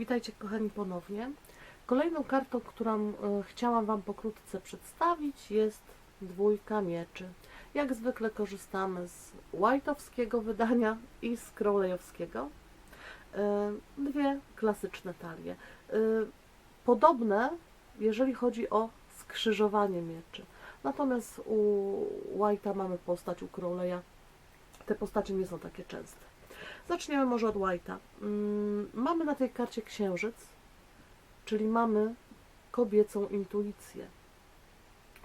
Witajcie kochani ponownie. Kolejną kartą, którą e, chciałam Wam pokrótce przedstawić jest dwójka mieczy. Jak zwykle korzystamy z White'owskiego wydania i z Crowley'owskiego. E, Dwie klasyczne talie. E, Podobne, jeżeli chodzi o skrzyżowanie mieczy. Natomiast u White'a mamy postać, u Crowley'a te postacie nie są takie częste. Zaczniemy może od White'a. Mm, Mamy na tej karcie księżyc, czyli mamy kobiecą intuicję.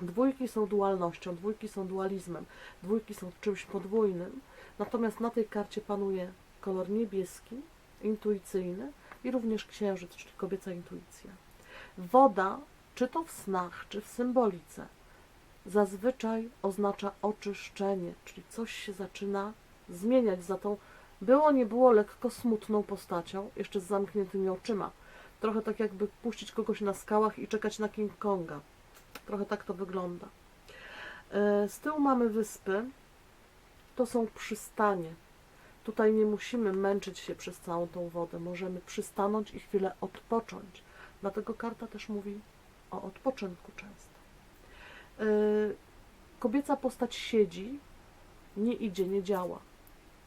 Dwójki są dualnością, dwójki są dualizmem, dwójki są czymś podwójnym, natomiast na tej karcie panuje kolor niebieski, intuicyjny i również księżyc, czyli kobieca intuicja. Woda, czy to w snach, czy w symbolice, zazwyczaj oznacza oczyszczenie, czyli coś się zaczyna zmieniać za tą było nie było lekko smutną postacią, jeszcze z zamkniętymi oczyma. Trochę tak jakby puścić kogoś na skałach i czekać na King Konga. Trochę tak to wygląda. E, Z tyłu mamy wyspy. To są przystanie. Tutaj nie musimy męczyć się przez całą tą wodę. Możemy przystanąć i chwilę odpocząć. Dlatego karta też mówi o odpoczynku często. E, Kobieca postać siedzi, nie idzie, nie działa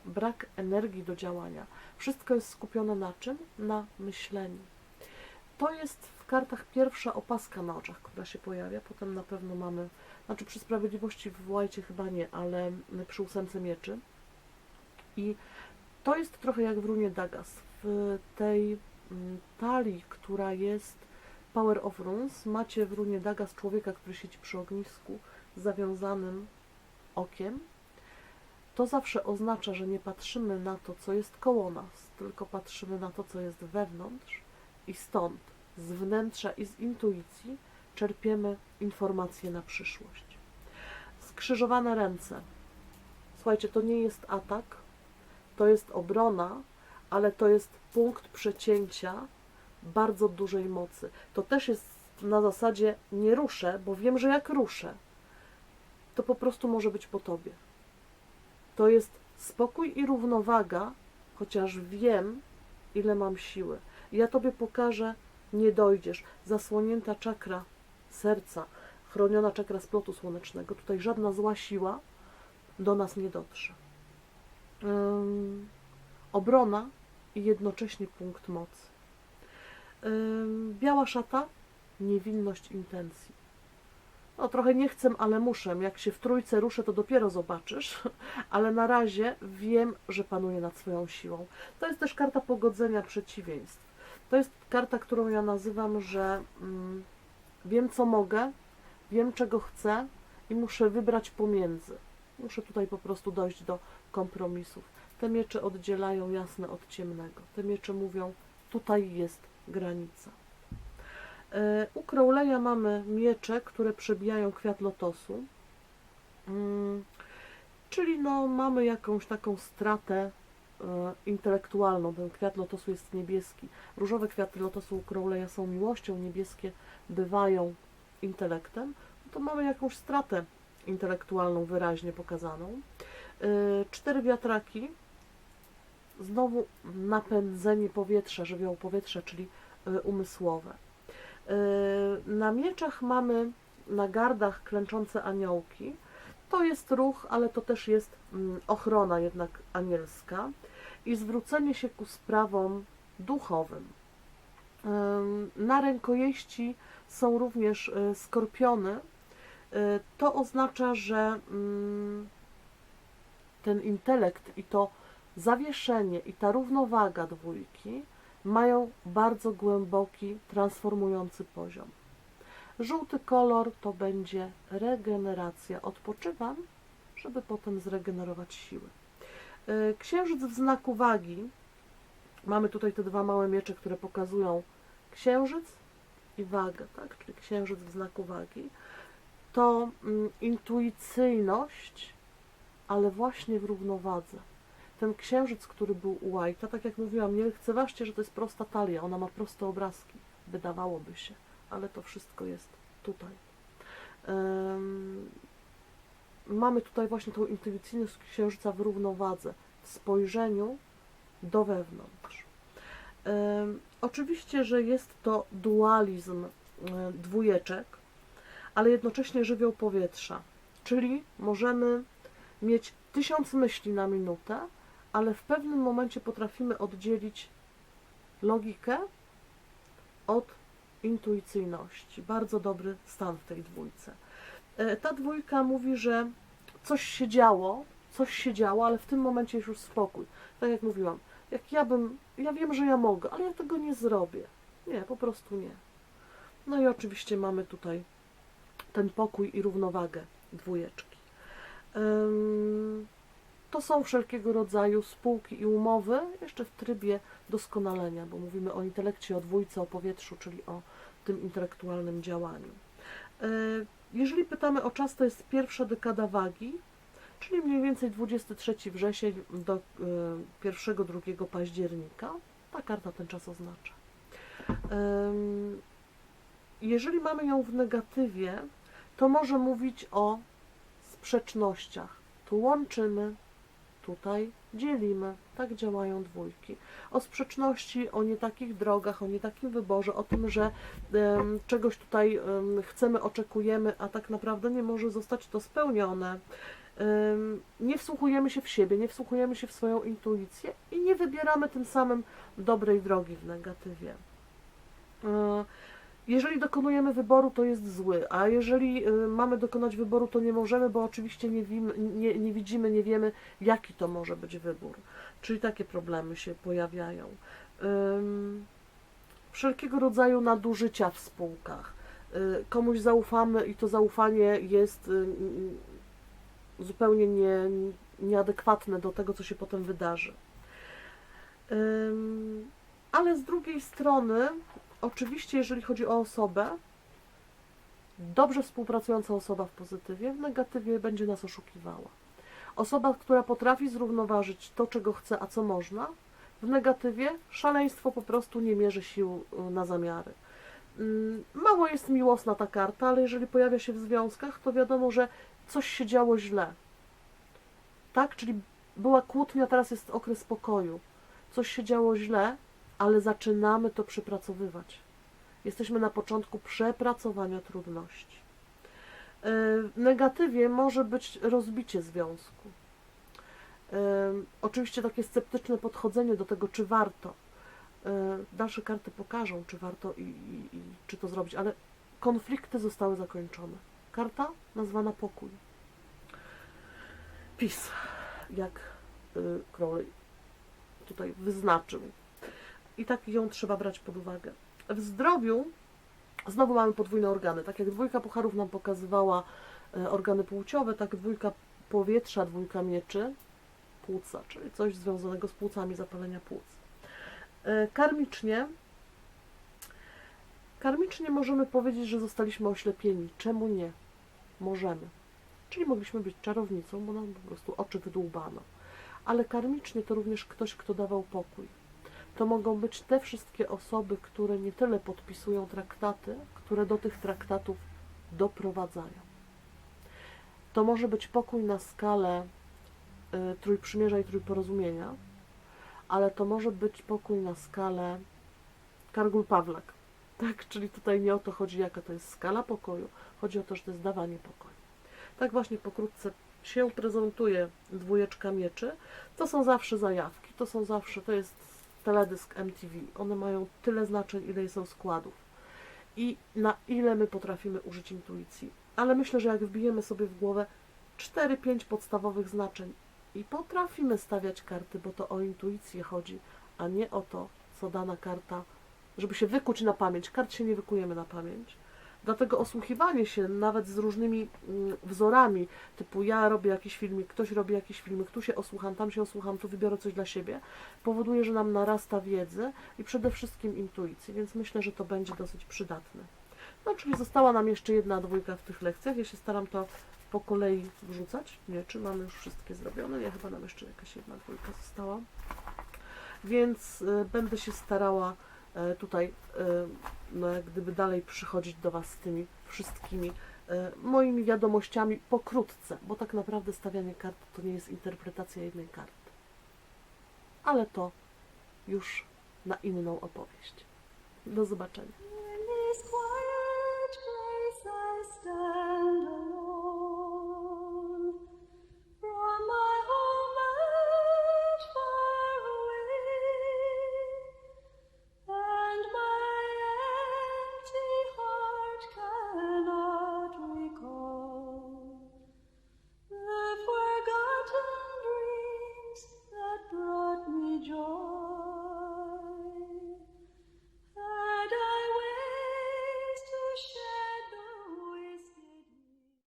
brak energii do działania. Wszystko jest skupione na czym? Na myśleniu. To jest w kartach pierwsza opaska na oczach, która się pojawia. Potem na pewno mamy, znaczy przy Sprawiedliwości w Łajcie chyba nie, ale przy ósemce mieczy. I to jest trochę jak w runie Dagas. W tej mm, talii, która jest Power of Runes, macie w runie Dagas człowieka, który siedzi przy ognisku zawiązanym okiem, to zawsze oznacza, że nie patrzymy na to, co jest koło nas, tylko patrzymy na to, co jest wewnątrz i stąd, z wnętrza i z intuicji, czerpiemy informacje na przyszłość. Skrzyżowane ręce. Słuchajcie, to nie jest atak, to jest obrona, ale to jest punkt przecięcia bardzo dużej mocy. To też jest na zasadzie nie ruszę, bo wiem, że jak ruszę, to po prostu może być po tobie to jest spokój i równowaga, chociaż wiem, ile mam siły. Ja Tobie pokażę, nie dojdziesz. Zasłonięta czakra serca, chroniona czakra splotu słonecznego. Tutaj żadna zła siła do nas nie dotrze. Ym, obrona i jednocześnie punkt mocy. Ym, biała szata, niewinność intencji no trochę nie chcę, ale muszę. Jak się w trójce ruszę, to dopiero zobaczysz, ale na razie wiem, że panuję nad swoją siłą. To jest też karta pogodzenia przeciwieństw. To jest karta, którą ja nazywam, że mm, wiem, co mogę, wiem, czego chcę i muszę wybrać pomiędzy. Muszę tutaj po prostu dojść do kompromisów. Te miecze oddzielają jasne od ciemnego. Te miecze mówią, tutaj jest granica. E, u Crowleya mamy miecze, które przebijają kwiat lotosu. Mm, czyli no, mamy jakąś taką stratę e, intelektualną. Ten kwiat lotosu jest niebieski. Różowe kwiaty lotosu u Crowleya są miłością, niebieskie bywają intelektem. No to mamy jakąś stratę intelektualną wyraźnie pokazaną. E, cztery wiatraki. Znowu napędzenie powietrza, żywioł powietrza, czyli umysłowe. Na mieczach mamy na gardach klęczące aniołki. To jest ruch, ale to też jest mm, ochrona jednak anielska i zwrócenie się ku sprawom duchowym. Na rękojeści są również e, skorpiony. To oznacza, że mm, ten intelekt i to zawieszenie i ta równowaga dwójki mają bardzo głęboki, transformujący poziom. Żółty kolor to będzie regeneracja. Odpoczywam, żeby potem zregenerować siły. E, księżyc w znaku wagi. Mamy tutaj te dwa małe miecze, które pokazują księżyc i wagę, tak? czyli księżyc w znaku wagi. To mm, intuicyjność, ale właśnie w równowadze ten księżyc, który był u White'a, tak jak mówiłam, nie lekceważcie, że to jest prosta talia, ona ma proste obrazki, wydawałoby się, ale to wszystko jest tutaj. Um, mamy tutaj właśnie tą intuicyjność księżyca w równowadze, w spojrzeniu do wewnątrz. Ym, Oczywiście, że jest to dualizm y, dwójeczek, ale jednocześnie żywioł powietrza. Czyli możemy mieć tysiąc myśli na minutę, ale w pewnym momencie potrafimy oddzielić logikę od intuicyjności. Bardzo dobry stan w tej dwójce. E, Ta dwójka mówi, że coś się działo, coś się działo, ale w tym momencie jest już spokój. Tak jak mówiłam, jak ja bym, ja wiem, że ja mogę, ale ja tego nie zrobię. Nie, po prostu nie. No i oczywiście mamy tutaj ten pokój i równowagę dwójeczki. Ym, To są wszelkiego rodzaju spółki i umowy, jeszcze w trybie doskonalenia, bo mówimy o intelekcie, o dwójce, o powietrzu, czyli o tym intelektualnym działaniu. Y, Jeżeli pytamy o czas, to jest pierwsza dekada wagi, czyli mniej więcej 23 wrzesień do 1-2 października. Ta karta ten czas oznacza. Jeżeli mamy ją w negatywie, to może mówić o sprzecznościach. Tu łączymy, tutaj dzielimy. Tak działają dwójki. O sprzeczności, o nie takich drogach, o nie takim wyborze, o tym, że em, czegoś tutaj em, chcemy, oczekujemy, a tak naprawdę nie może zostać to spełnione. Em, nie wsłuchujemy się w siebie, nie wsłuchujemy się w swoją intuicję i nie wybieramy tym samym dobrej drogi w negatywie. E, Jeżeli dokonujemy wyboru, to jest zły, a jeżeli y, mamy dokonać wyboru, to nie możemy, bo oczywiście nie, wim, nie, nie widzimy, nie wiemy, jaki to może być wybór. Czyli takie problemy się pojawiają. Wszelkiego rodzaju nadużycia w spółkach. Y, Komuś zaufamy i to zaufanie jest y, zupełnie nie, nieadekwatne do tego, co się potem wydarzy. Ale z drugiej strony, oczywiście, jeżeli chodzi o osobę, dobrze współpracująca osoba w pozytywie, w negatywie będzie nas oszukiwała. Osoba, która potrafi zrównoważyć to, czego chce, a co można, w negatywie szaleństwo po prostu nie mierzy sił y, na zamiary. Mm, Mało jest miłosna ta karta, ale jeżeli pojawia się w związkach, to wiadomo, że coś się działo źle. Tak? Czyli była kłótnia, teraz jest okres spokoju. Coś się działo źle, ale zaczynamy to przepracowywać. Jesteśmy na początku przepracowania trudności. Yy, W negatywie może być rozbicie związku. Yy, Oczywiście takie sceptyczne podchodzenie do tego, czy warto. Yy, Dalsze karty pokażą, czy warto i, i, i czy to zrobić, ale konflikty zostały zakończone. Karta nazwana pokój. Peace, jak yy, Crowley tutaj wyznaczył. I tak ją trzeba brać pod uwagę. W zdrowiu znowu mamy podwójne organy. Tak jak dwójka pucharów nam pokazywała e, organy płciowe, tak dwójka powietrza, dwójka mieczy, płuca, czyli coś związanego z płucami, zapalenia płuc. E, Karmicznie, karmicznie możemy powiedzieć, że zostaliśmy oślepieni. Czemu nie? Możemy. Czyli mogliśmy być czarownicą, bo nam po prostu oczy wydłubano. Ale karmicznie to również ktoś, kto dawał pokój. To mogą być te wszystkie osoby, które nie tyle podpisują traktaty, które do tych traktatów doprowadzają. To może być pokój na skalę y, Trójprzymierza i Trójporozumienia, ale to może być pokój na skalę Kargul Pawlak. Tak, czyli tutaj nie o to chodzi, jaka to jest skala pokoju, chodzi o to, że to jest dawanie pokoju. Tak właśnie pokrótce się prezentuje dwójeczka mieczy. To są zawsze zajawki, to są zawsze, to jest teledysk MTV. One mają tyle znaczeń, ile są składów. I na ile my potrafimy użyć intuicji. Ale myślę, że jak wbijemy sobie w głowę 4-5 podstawowych znaczeń i potrafimy stawiać karty, bo to o intuicję chodzi, a nie o to, co dana karta, żeby się wykuć na pamięć. Kart się nie wykujemy na pamięć. Dlatego osłuchiwanie się nawet z różnymi mm, wzorami, typu ja robię jakiś filmik, ktoś robi jakiś filmik, tu się osłucham, tam się osłucham, tu wybiorę coś dla siebie, powoduje, że nam narasta wiedzy i przede wszystkim intuicji, więc myślę, że to będzie dosyć przydatne. No, czyli została nam jeszcze jedna dwójka w tych lekcjach. Ja się staram to po kolei wrzucać. Nie, czy mamy już wszystkie zrobione? Nie, chyba nam jeszcze jakaś jedna dwójka została. Więc y, będę się starała y, tutaj, y, no, jak gdyby dalej przychodzić do Was z tymi wszystkimi e, moimi wiadomościami pokrótce, bo tak naprawdę stawianie kart to nie jest interpretacja jednej karty. Ale to już na inną opowieść. Do zobaczenia.